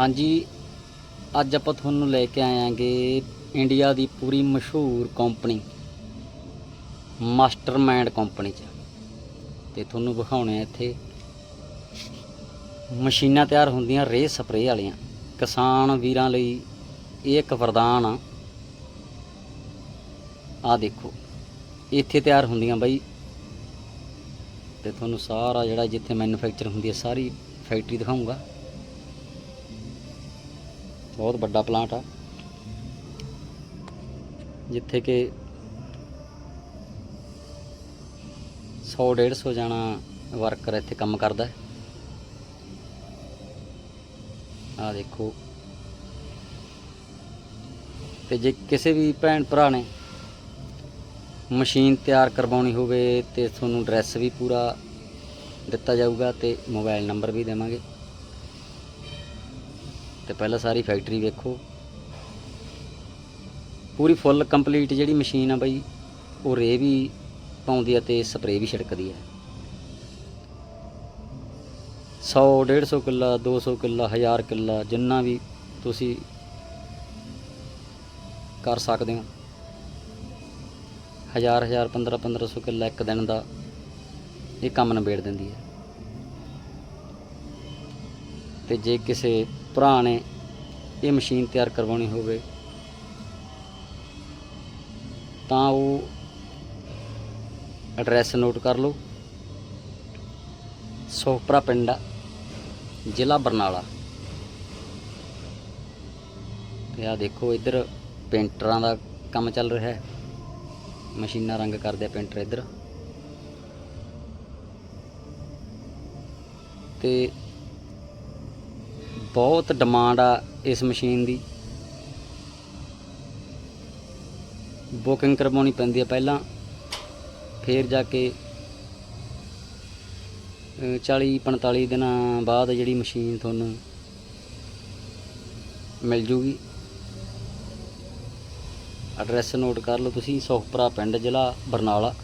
ਹਾਂਜੀ, ਅੱਜ ਆਪਾਂ ਤੁਹਾਨੂੰ ਲੈ ਕੇ ਆਏ ਆਂਗੇ ਇੰਡੀਆ ਦੀ ਪੂਰੀ ਮਸ਼ਹੂਰ ਕੰਪਨੀ ਮਾਸਟਰਮਾਈਂਡ ਕੰਪਨੀ ਚ। ਤੇ ਤੁਹਾਨੂੰ ਵਿਖਾਉਣੇ ਆ ਇੱਥੇ ਮਸ਼ੀਨਾਂ ਤਿਆਰ ਹੁੰਦੀਆਂ ਰੇ ਸਪਰੇਅ ਵਾਲੀਆਂ। ਕਿਸਾਨ ਵੀਰਾਂ ਲਈ ਇਹ ਇੱਕ ਵਰਦਾਨ ਆ। ਆ ਦੇਖੋ, ਇੱਥੇ ਤਿਆਰ ਹੁੰਦੀਆਂ ਬਾਈ। ਤੇ ਤੁਹਾਨੂੰ ਸਾਰਾ ਜਿਹੜਾ ਜਿੱਥੇ ਮੈਨੂਫੈਕਚਰ ਹੁੰਦੀ ਹੈ ਸਾਰੀ ਫੈਕਟਰੀ ਦਿਖਾਉਂਗਾ ਬਹੁਤ ਵੱਡਾ ਪਲਾਂਟ ਆ। ਜਿੱਥੇ ਕਿ 100 150 ਜਾਣਾ ਵਰਕਰ ਇੱਥੇ ਕੰਮ ਕਰਦਾ ਆ ਦੇਖੋ। ਤੇ ਜੇ ਕਿਸੇ ਵੀ ਭੈਣ ਭਰਾ ਨੇ ਮਸ਼ੀਨ ਤਿਆਰ ਕਰਵਾਉਣੀ ਹੋਵੇ ਤੇ ਤੁਹਾਨੂੰ ਐਡਰੈਸ ਵੀ ਪੂਰਾ ਦਿੱਤਾ ਜਾਊਗਾ ਤੇ ਮੋਬਾਈਲ ਨੰਬਰ ਵੀ ਦੇਵਾਂਗੇ। ਤੇ ਪਹਿਲਾਂ ਸਾਰੀ ਫੈਕਟਰੀ ਵੇਖੋ। ਪੂਰੀ ਫੁੱਲ ਕੰਪਲੀਟ ਜਿਹੜੀ ਮਸ਼ੀਨ ਆ ਬਈ, ਉਹ ਰੇ ਵੀ ਪਾਉਂਦੀ ਆ ਤੇ ਸਪਰੇਅ ਵੀ ਛਿੜਕਦੀ ਆ। 100 150 ਕਿੱਲਾ 200 ਕਿੱਲਾ 1000 ਕਿੱਲਾ, ਜਿੰਨਾ ਵੀ ਤੁਸੀਂ ਕਰ ਸਕਦੇ ਹੋ। ਹਜ਼ਾਰ ਹਜ਼ਾਰ 15 1500 ਕਿੱਲਾ ਇੱਕ ਦਿਨ ਦਾ ਇਹ ਕੰਮ ਨਿਬੇੜ ਦਿੰਦੀ ਹੈ ਤੇ ਜੇ ਕਿਸੇ ਭਰਾ ਨੇ ਇਹ ਮਸ਼ੀਨ ਤਿਆਰ ਕਰਵਾਉਣੀ ਹੋਵੇ, ਤਾਂ ਉਹ ਐਡਰੈਸ ਨੋਟ ਕਰ ਲਓ। ਸੋਪਰਾ ਪਿੰਡ ਜ਼ਿਲ੍ਹਾ ਬਰਨਾਲਾ। ਤੇ ਆ ਦੇਖੋ, ਇੱਧਰ ਪੇਂਟਰਾਂ ਦਾ ਕੰਮ ਚੱਲ ਰਿਹਾ ਹੈ। ਮਸ਼ੀਨਾਂ ਰੰਗ ਕਰਦੇ ਆ ਪੇਂਟਰ ਇੱਧਰ। ਤੇ ਬਹੁਤ ਡਿਮਾਂਡ ਆ ਇਸ ਮਸ਼ੀਨ ਦੀ। ਬੁਕਿੰਗ ਕਰਵਾਉਣੀ ਪੈਂਦੀ ਹੈ ਪਹਿਲਾਂ, ਫਿਰ ਜਾ ਕੇ 40 45 ਦਿਨਾਂ ਬਾਅਦ ਜਿਹੜੀ ਮਸ਼ੀਨ ਤੁਹਾਨੂੰ ਮਿਲ ਜੂਗੀ। ਐਡਰੈਸ ਨੋਟ ਕਰ ਲਓ ਤੁਸੀਂ, ਸੁਖਪੁਰਾ ਪਿੰਡ, ਜ਼ਿਲ੍ਹਾ ਬਰਨਾਲਾ।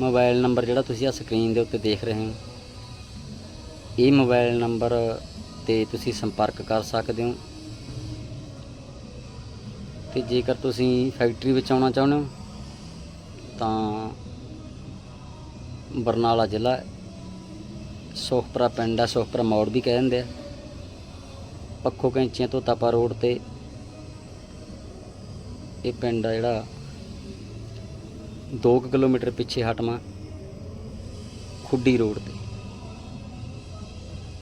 ਮੋਬਾਈਲ ਨੰਬਰ ਜਿਹੜਾ ਤੁਸੀਂ ਆ ਸਕਰੀਨ ਦੇ ਉੱਤੇ ਦੇਖ ਰਹੇ ਹੋ। ਇਹ ਮੋਬਾਈਲ ਨੰਬਰ ਤੇ ਤੁਸੀਂ ਸੰਪਰਕ ਕਰ ਸਕਦੇ ਹੋ। ਤੇ ਜੇਕਰ ਤੁਸੀਂ ਫੈਕਟਰੀ ਵਿੱਚ ਆਉਣਾ ਚਾਹੁੰਦੇ ਹੋ, ਤਾਂ ਬਰਨਾਲਾ ਜ਼ਿਲ੍ਹਾ ਸੁਖਪੁਰਾ ਪਿੰਡ ਆ, ਸੁਖਪੁਰਾ ਮੌੜ ਵੀ ਕਹਿ ਦਿੰਦੇ ਆ। ਪੱਖੋ ਕੈਂਚੀਆਂ ਤੋਂ ਤਪਾ ਰੋਡ ਤੇ ਇਹ ਪਿੰਡ ਆ ਜਿਹੜਾ 2 ਕਿਲੋਮੀਟਰ ਪਿੱਛੇ ਹਟਵਾ ਖੁੱਡੀ ਰੋਡ ਤੇ।